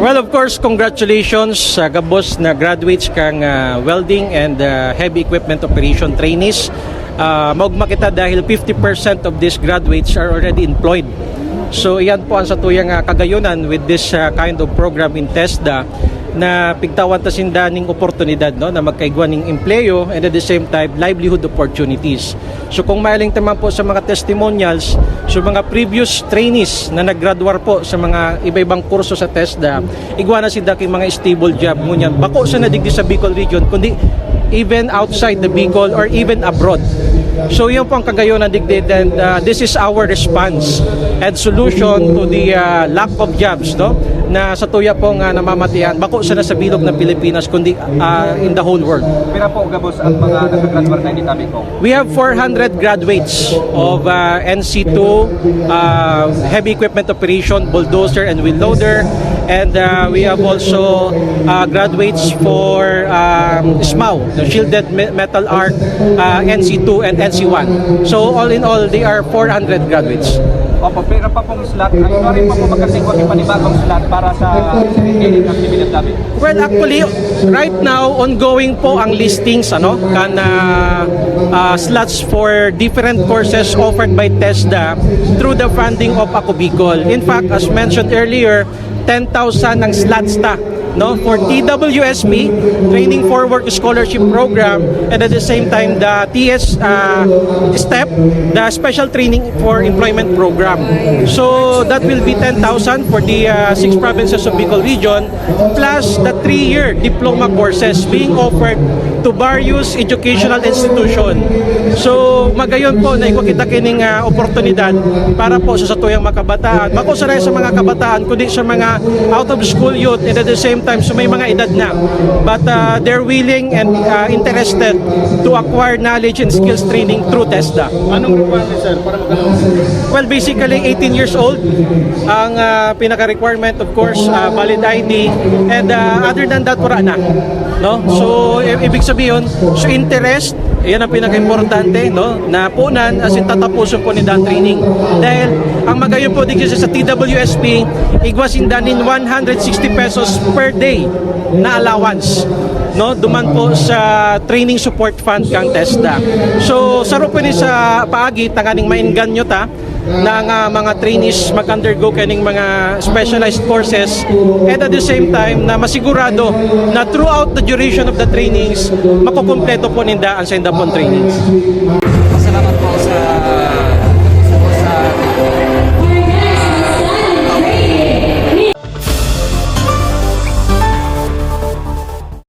Well, of course, congratulations sa gabos na graduates kang ah, welding and ah, heavy equipment operation trainees. Uh, maugma kita dahil 50% of these graduates are already employed. So iyan po ang satuyang uh, kagayunan with this ah, kind of program in TESDA na pigtawan ta sindaning oportunidad no na magkaigwa ng empleyo and at the same time livelihood opportunities. So kung mailing taman po sa mga testimonials so mga previous trainees na naggraduar po sa mga iba-ibang kurso sa TESDA igwa na sila kay mga stable job ngunyan bako sa nadigdi sa Bicol region kundi even outside the Bicol or even abroad. So yun po ang kagayon na digdid and uh, this is our response and solution to the uh, lack of jobs no na sa tuya pong uh, namamatian bako sa nasa bilog ng Pilipinas kundi uh, in the whole world. Pira po gabos ang mga nagkagraduate na ditabi ko. We have 400 graduates of uh, NC2 uh, heavy equipment operation bulldozer and wheel loader and uh, we have also uh, graduates for um, SMAU, the shielded me- metal arc uh, NC2 and NC1. So all in all, they are 400 graduates. Opo, pira pa pong slot. Ay, ano rin pa po magkasingkot yung panibagong slot para sa training activity dabi. Well, actually, right now, ongoing po ang listings, ano, kan uh, slots for different courses offered by TESDA through the funding of Ako Bicol. In fact, as mentioned earlier, 10,000 ang slots ta no for TWSP Training for Work Scholarship Program and at the same time the TS uh, STEP the Special Training for Employment Program. So that will be 10,000 for the uh, six provinces of Bicol region plus the three-year diploma courses being offered to various educational institution. So magayon po na iko kita kining uh, oportunidad para po sa satuyang makabataan bako sa sa mga kabataan kundi sa mga out of school youth and at the same time so may mga edad na but uh, they're willing and uh, interested to acquire knowledge and skills training through TESDA Anong requirement sir para magkaroon? Well, basically 18 years old ang uh, pinaka-requirement of course uh, valid ID and uh, other than that wala na. No? So ibig sabihin so interest yan ang pinaka-importante no? Na punan as in tatapusin po ni dan training dahil ang magayon po digit sa TWSP igwasin danin 160 pesos per day na allowance no? Duman po sa training support fund kang TESDA so saro po ni sa paagi tanganing maingan nyo ta ng uh, mga trainees mag-undergo kaning mga specialized courses and at the same time na masigurado na throughout the duration of the trainings makukumpleto po ninda ang sa indapon trainings. Salamat po sa sa